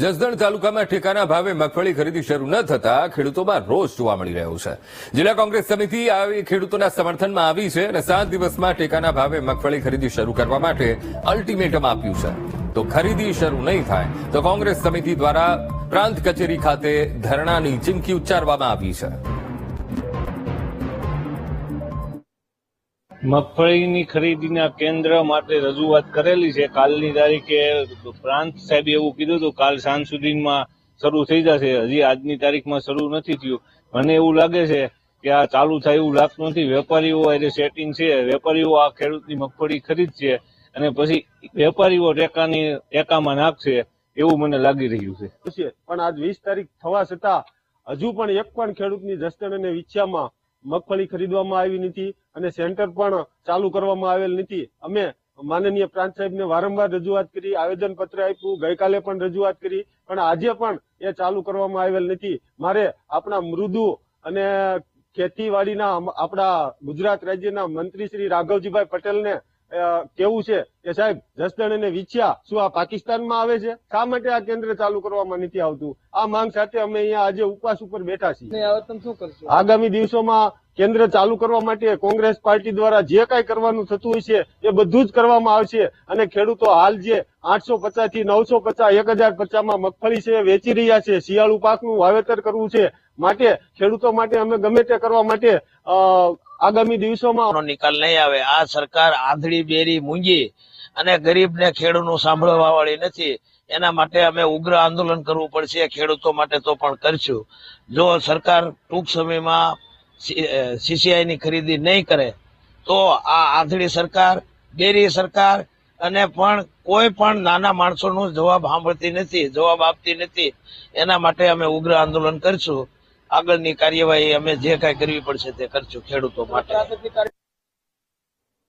જસદણ તાલુકામાં ઠેકાના ભાવે મગફળી ખરીદી શરૂ ન થતા ખેડૂતોમાં રોષ જોવા મળી રહ્યો છે. જિલ્લા કોંગ્રેસ સમિતિ આવી ખેડૂતોના સમર્થનમાં આવી છે અને સાત દિવસમાં ટેકાના ભાવે મગફળી ખરીદી શરૂ કરવા માટે અલ્ટિમેટમ આપ્યું છે. તો ખરીદી શરૂ નહીં થાય તો કોંગ્રેસ સમિતિ દ્વારા પ્રાંત કચેરી ખાતે ધરણાની ચીમકી ઉચ્ચારવામાં આવી છે. મગફળીની ખરીદીના કેન્દ્ર માટે રજૂઆત કરેલી છે. કાલની તારીખે પ્રાંત સાહેબે એવું કીધું હતું, કાલ સાંજ સુધીમાં શરૂ થઈ જશે. હજી આજની તારીખમાં શરૂ નથી થયું. મને એવું લાગે છે કે આ ચાલુ થાય એવું લાગતું નથી. વેપારીઓ એટલે સેટિંગ છે. વેપારીઓ આ ખેડૂતની મગફળી ખરીદશે અને પછી વેપારીઓ ટેકાની, ટેકામાં નાખશે એવું મને લાગી રહ્યું છે. પણ આજ વીસ તારીખ થવા છતાં હજુ પણ એક પણ ખેડૂતની જસદણ અને વિછિયામાં મગફળી ખરીદવામાં આવી નથી અને સેન્ટર પણ ચાલુ કરવામાં આવેલ નથી. અમે માનનીય પ્રાંત સાહેબને વારંવાર રજૂઆત કરી આવેદન પત્ર આપ્યું, ગઈકાલે પણ રજૂઆત કરી, પણ આજે પણ એ ચાલુ કરવામાં આવેલ નથી. મારે આપણા મૃદુ અને ખેતીવાડીના આપણા ગુજરાત રાજ્યના મંત્રી શ્રી રાઘવજીભાઈ પટેલને કેવું છે? કે સાહેબ જસદણ અને વિછિયા શું આ પાકિસ્તાનમાં આવે છે? શા માટે આ કેન્દ્ર ચાલુ કરવામાં નથી આવતું? આ માંગ સાથે અમે અહીંયા આજે ઉપવાસ ઉપર બેઠા છીએ. આગામી દિવસોમાં કેન્દ્ર ચાલુ કરવા માટે કોંગ્રેસ પાર્ટી દ્વારા જે કાંઈ કરવાનું થતું હોય છે એ બધું જ કરવામાં આવશે. અને ખેડૂતો હાલ જે આઠસો પચાસથી નવસો પચાસ એક હજાર પચાસમાં મગફળી છે વેચી રહ્યા છે શિયાળુ પાકનું વાવેતર કરવું છે માટે ખેડૂતો માટે અમે ગમે તે કરવા માટે આગામી દિવસોમાં નિકાલ નહીં આવે. આ સરકાર આંધળી બેરી મૂંગી અને ગરીબ ને ખેડૂતનું સાંભળવા વાળી નથી. એના માટે અમે ઉગ્ર આંદોલન કરવું પડશે, ખેડૂતો માટે તો પણ કરશું. જો સરકાર ટૂંક સમયમાં સીસીઆઈ ની ખરીદી નહીં કરે, તો આ આંધળી સરકાર, બેરી સરકાર અને પણ કોઈ પણ નાના માણસોનો જવાબ સાંભળતી નથી, જવાબ આપતી નથી. એના માટે અમે ઉગ્ર આંદોલન કરશું. આગળની કાર્યવાહી અમે જે કાંઈ કરવી પડશે તે કરશું ખેડૂતો માટે.